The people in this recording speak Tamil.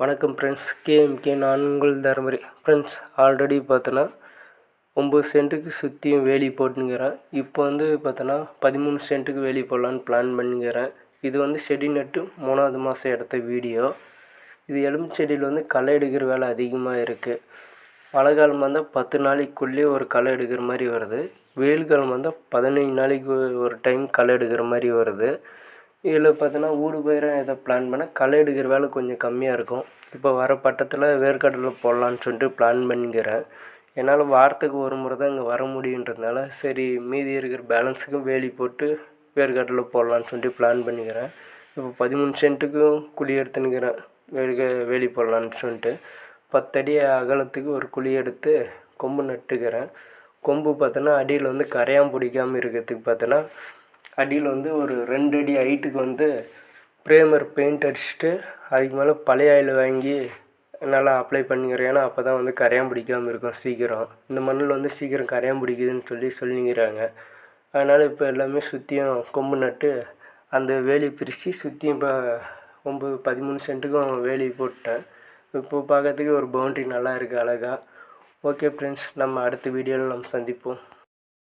வணக்கம் ஃப்ரெண்ட்ஸ் கேஎம்கே நான் உங்கள் தருமபுரி. ஃப்ரெண்ட்ஸ் ஆல்ரெடி பார்த்தோன்னா ஒம்பது சென்ட்டுக்கு சுற்றியும் வேலி போட்டுங்கிறேன் இப்போ வந்து பார்த்தோன்னா பதிமூணு சென்ட்டுக்கு வேலி போடலான்னு பிளான் பண்ணிக்கிறேன் இது வந்து செடி நட்டு மூணாவது மாதம் எடுத்த வீடியோ. இது எலும்பு செடியில் வந்து களை எடுக்கிற வேலை அதிகமாக இருக்குது மழை காலம் வந்தால் பத்து நாளைக்குள்ளேயே ஒரு களை எடுக்கிற மாதிரி வருது. வெயில் காலம் வந்தால் பதினஞ்சு நாளைக்கு ஒரு டைம் களை எடுக்கிற மாதிரி வருது. இதில் பார்த்தோன்னா ஊடு பயிராக எதை பிளான் பண்ணால் களை எடுக்கிற வேலை கொஞ்சம் கம்மியாக இருக்கும். இப்போ வர பட்டத்தில் வேர்க்கடலை போடலான்னு சொல்லிட்டு பிளான் பண்ணிக்கிறேன் என்னால் வாரத்துக்கு ஒரு முறை தான் இங்கே வர முடியுன்றதுனால சரி மீதி இருக்கிற பேலன்ஸுக்கும் வேலி போட்டு வேர்க்கடலை போடலான்னு சொல்லிட்டு பிளான் பண்ணிக்கிறேன் இப்போ பதிமூணு சென்ட்டுக்கும் குழி எடுத்துனுக்கிறேன் வேர்க்க வேலி போடலான்னு சொல்லிட்டு பத்தடி அகலத்துக்கு ஒரு குழி எடுத்து கொம்பு நட்டுக்கிறேன் கொம்பு பார்த்தோன்னா அடியில் வந்து கரையான் பிடிக்காமல் இருக்கிறதுக்கு பார்த்தோன்னா அடியில் வந்து ஒரு ரெண்டு அடி ஹைட்டுக்கு வந்து ப்ரேமர் பெயிண்ட் அடிச்சுட்டு அதுக்கு மேலே பழைய ஆயில் வாங்கி நல்லா அப்ளை பண்ணிக்கிறேன். ஏன்னா அப்போ தான் வந்து கரையான் பிடிக்காமல் இருக்கும் சீக்கிரம். இந்த மண்ணில் வந்து சீக்கிரம் கரையான் பிடிக்குதுன்னு சொல்லி சொல்லிங்கிறாங்க. அதனால் இப்போ எல்லாமே சுற்றியும் கொம்பு நட்டு அந்த வேலி பிரித்து சுற்றியும் இப்போ ஒம்பது பதிமூணு சென்ட்டுக்கும் வேலி போட்டேன் இப்போ பார்க்கறதுக்கு ஒரு பவுண்ட்ரி நல்லா இருக்குது அழகாக ஓகே ஃப்ரெண்ட்ஸ் நம்ம அடுத்த வீடியோவில் நம்ம சந்திப்போம்.